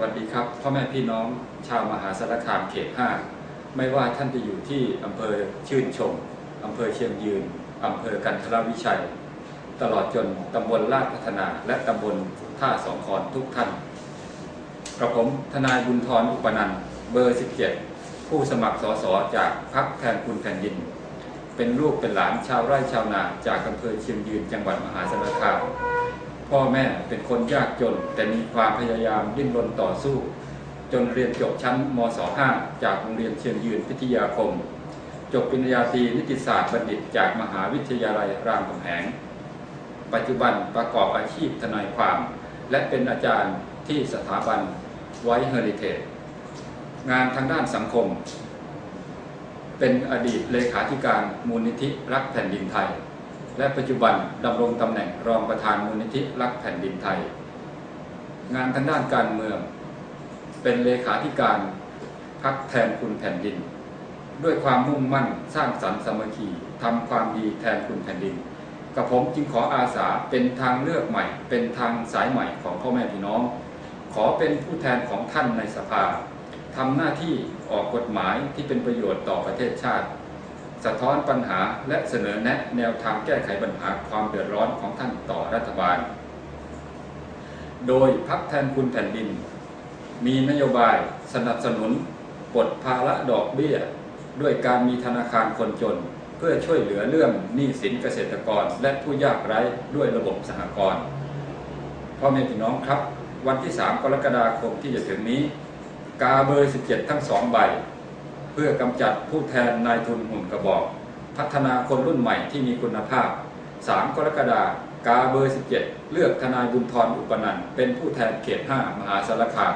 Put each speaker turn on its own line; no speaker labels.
วัสดีครับ พ่อแม่พี่น้องชาวมหาสารคามเขต 5 ไม่ว่าท่านจะอยู่ที่อำเภอชื่นชมอำเภอเชียงยืนอำเภอกันทรวิชัย ตลอดจนตำบลลาดพัฒนา และตำบลท่าสองคอนทุกท่านกระผมทนายบุญทรอุปนันเบอร์ 17 ผู้สมัครสสจากพรรคแทนคุณแผ่นดิน เป็นลูกเป็นหลานชาวไร่ชาวนาจากอำเภอเชียงยืนจังหวัดมหาสารคาม พ่อแม่เป็นคนยากจน แต่มีความพยายามดิ้นรนต่อสู้ จนเรียนจบชั้นมศ5จากโรงเรียนเชียงยืนพิทยาคม จบปริญญาตรีนิติศาสตร์บัณฑิตจากมหาวิทยาลัยรามคำแหง ปัจจุบันประกอบอาชีพทนายความ และเป็นอาจารย์ที่สถาบันไวท์เฮอริเทจงานทางด้านสังคม เป็นอดีตเลขาธิการมูลนิธิรักแผ่นดินไทย และปัจจุบันดำรงตำแหน่งรองประธานมูลนิธิรักแผ่นดินไทย งานทางด้านการเมือง เป็นเลขาธิการพักแทนคุณแผ่นดิน ด้วยความมุ่งมั่นสร้างสรรค์สามัคคีทำความดีแทนคุณแผ่นดินกับผมจึงขออาสาเป็นทางเลือกใหม่ เป็นทางสายใหม่ของพ่อแม่พี่น้อง ขอเป็นผู้แทนของท่านในสภาทำหน้าที่ออกกฎหมายที่เป็นประโยชน์ต่อประเทศชาติ สะท้อนปัญหาและเสนอแนะแนวทางแก้ไขปัญหาความเดือดร้อนของท่านต่อรัฐบาล โดยพักแทนคุณแผ่นดิน มีนโยบายสนับสนุนปลดภาระดอกเบี้ย ด้วยการมีธนาคารคนจน เพื่อช่วยเหลือเรื่องหนี้สินเกษตรกรและผู้ยากไร้ด้วยระบบสหกรณ์พ่อแม่พี่น้องครับ วันที่ 3 กรกฎาคมที่จะถึงนี้ กาเบอร์ 17 ทั้งสองใบ เพื่อกำจัดผู้แทนนายทุนหุ่นกระบอก พัฒนาคนรุ่นใหม่ที่มีคุณภาพ 3 กรกฎาคมกาเบอร์ 17 เลือกทนายบุญทรอุปนันเป็นผู้แทนเขต 5 มหาสารคาม